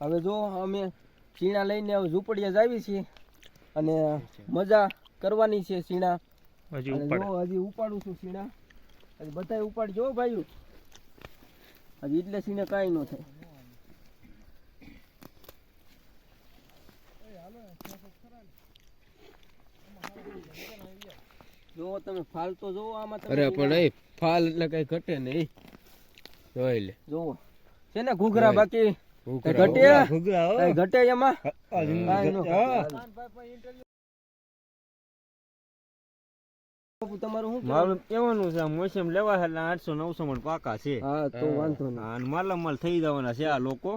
હવે જો અમે સીણા લઈને હવે ઝૂંપડીએ જાવી છીએ અને મજા કરવાની છે સીણા. હજી ઉપાડે જો હજી ઉપાડું છું સીણા. હજી બધાય ઉપાડજો ભાઈ હજી એટલે સીને કાંઈ ન થાય. જો તમે ફાલ તો જોવો આમાં અરે પણ એ ફાલ એટલે કઈ ઘટે નહીં. જોઈ લે. જોવો છે ને ઘૂઘરા બાકી. ઘટે? ઘૂઘરા હો. કાંઈ ઘટે એમાં? આ હજી કાંઈ ન હા. ઘટે. બાપુ, તમારું શું મારું કહેવાનું? છે મોસમ લેવા છે એટલે આઠસો નવસો મણ પાકા છે. હા તો વાંધો ના અને માલામાલ થઈ જવાના છે આ લોકો.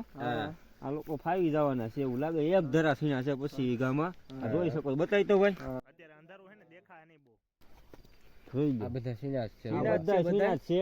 આ લોકો ફાવી જવાના છે એવું લાગે. એક ધરા સીણા છે પછી વીઘામાં જોઈ શકો. બતાવી તો ભાઈ. અત્યારે અંધારું છે ને દેખાય નહીં બહુ. બધા સીણા છે બધા? સીણા છે.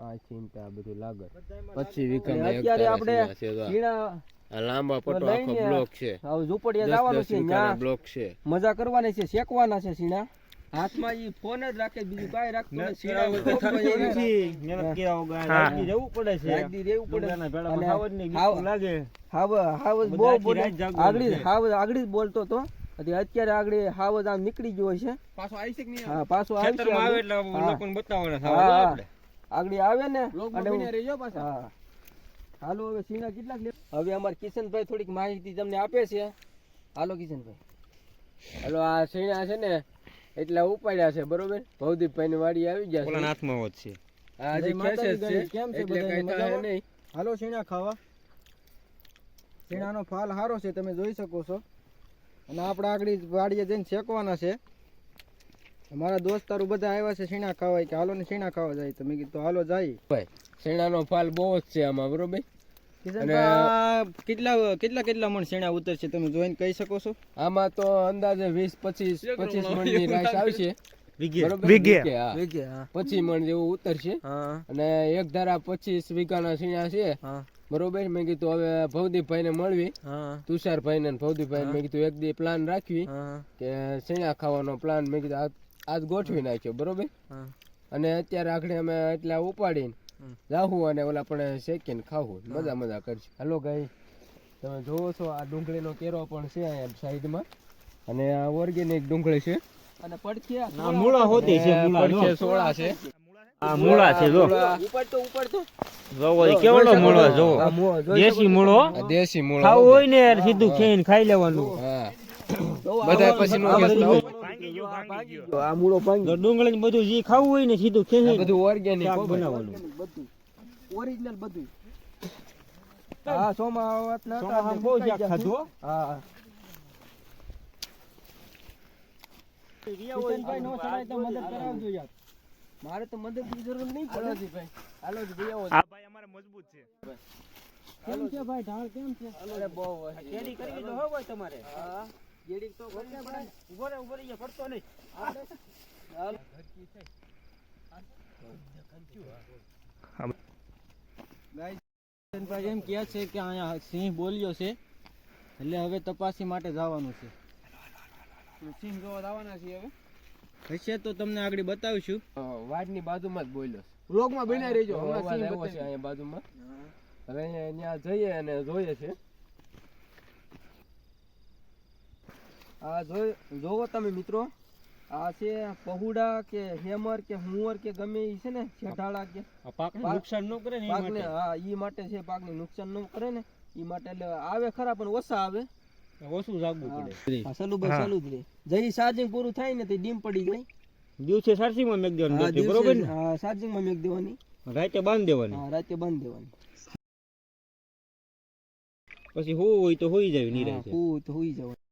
આ ચિંતા બધું લાગત. પછી વિક્રમ અત્યારે આપણે ઝીણા લાંબા પટો આખો બ્લોક છે. હવે ઝૂંપડીએ જવાનું છે ત્યાં. બ્લોક છે. મજા કરવાની છે શેકવાના છે સીણા હાથમાં ઈ ફોન જ રાખે બીજું કાંઈ રાખતો નથી. મહેનત કર્યા વગર રાખી રહેવું પડે છે. રાખી રહેવું પડે. ડુંગળાના ભેળામાં અને ખાવા જ નહીં, ખાવા- લાગે? હાવ હાવ બહુ બોલે આગળ હાવ આગળ બોલતો તો. અત્યારે અત્યારે આગળ હાવ આમ નીકળી ગયો છે. પાછો આવી છે કે નહીં? હા પાછો આવી ખેતરમાં એટલે લોકોને બતાવવાના હા, હા. આપણે. આગળ આવે ને અને રહેજો પાછા. હા. હાલો હવે સીના કેટલાક હવે અમારા કિશનભાઈ થોડીક માહિતી તમને આપે છે. હાલો કિશનભાઈ. હાલો આ સીણા છે ને એટલા ઉપાડ્યા છે બરોબર? ભવદીપભાઈ ની વાડી આવી ગયા છે. હાથમાં હોત છે. આજે કેમ છે એટલે કઈ થાય નહીં. હાલો સીણા ખાવા. સીણાનો ફાલ સારો છે તમે જોઈ શકો છો. અને આપણે આગળ વાડીએ જઈને શેકવાના છે. મારા દોસ્તારો બધા આવ્યા છે શીણા ખાવા કે હાલો ને શીણા ખાવા જાય તો મેં કીધું હાલો જાય. સીણાનો ફાલ બહુ જ છે આમાં બરોબર? કેટલા કેટલા કેટલા મણ શેણા ઉતરશે તમે જોઈને કહી શકો છો? આમાં તો અંદાજે વીસ પચીસ પચીસ મણની રાઈસ આવશે. પચીસ મણ જેવું ઉતરશે. હા. અને એક ધારા પચીસ વીઘાના શીણા છે. બરોબર? મેં કીધું હવે ભવદીપભાઈ ને મળવી. હા. તુષારભાઈ ને ભવદીપભાઈ મેં કીધું એક દી પ્લાન રાખવી કે શીણા ખાવાનો પ્લાન મેં કીધું આજ- ગોઠવી નાખ્યો બરોબર? અને અત્યારે આખડે અમે એટલા ઉપાડીને. જાહું અને ઓલા પણ શેકીને ખાવું. મજા મજા કરશું. હાલો ગાઈ તમે જોવો છો આ ડુંગળીનો કેરો પણ છે અહીંયા સાઈડમાં. અને આ ઓર્ગેનિક ડુંગળી છે. અને પડખે મૂળા હોતી છે પડખે સોળા છે. આ મૂળા છે જો. ઉપાડતો ઉપાડતો. જોવો કેવડો મૂળો જોવો આ મૂળો દેશી મૂળો. આ દેશી મૂળ. ખાવું હોય ને સીધું ખેઈને ખાઈ લેવાનું. બધા પછી નો આ કહેતા ભાંગી ગયો. આ મૂળો ભાંગી તો ડુંગળી બધું જે ખાવું હોય ને સીધું આ બધું ઓર્ગેનિક બનાવવાનું બધું. ઓરિજિનલ બધું. હા સોમા વાત ના સોમા હતા, બહુ જ ખાધું હા. કિશનભાઈ નો સડાય તો મદદ કરાવજો યાર. મારે તો મદદની જરૂર નહીં પડે. ભાઈ. હાલો જ ભાઈ આ ભાઈ અમારે મજબૂત છે. કેમ છે ભાઈ? ઢાળ કેમ છે? અરે બહુ કેરી કરી હોય ભાઈ તમારે. હા. ગેડી તો કરને ભાઈ ઊભો રે ઊભો રે અહીંયા પડતો નહીં. હાલ. કિશનભાઈ એમ કહે છે કે અહીંયા સિંહ બોલ્યો છે એટલે હવે તપાસી માટે જવાનું છે. સિંહ જોવા જવાના છીએ હવે. હશે તો તમને આગળ બતાવીશું. વાડની બાજુમાં જ બોલ્યો વ્લોગમાં બન્યા રહેજો. હમણાં સિંહ આવ્યો છે અહીંયા બાજુમાં. હવે અહીંયા જઈએ અને જોઈએ છે. આ જોવો તમે મિત્રો આ છે પહુડા કે હેમર કે હુંવર કે ગમે ઈ છે ને શેઠાળા કે પાકને નુકસાન ન કરે ને એ પાકને માટે? હા ઈ માટે છે પાકને નુકસાન ન કરે ને ઈ માટે એટલે આવે ખરા પણ ઓછા આવે. ઓછું જાગવું પડે. હા સલું બસ સલું જ રે. જઈ ચાર્જિંગ પૂરું થાય ને તે ડીમ પડી જાય. દિવસે સારસીમાં મેક દેવાનું બરોબર ને? હા ચાર્જિંગમાં મેક દેવાની. રાતે બાંધ દેવાની. હા રાતે બાંધ દેવાની. પછી હોય તો હોઈ જાય નિરાય નિરાંતે હું તો હોઈ જવાનું.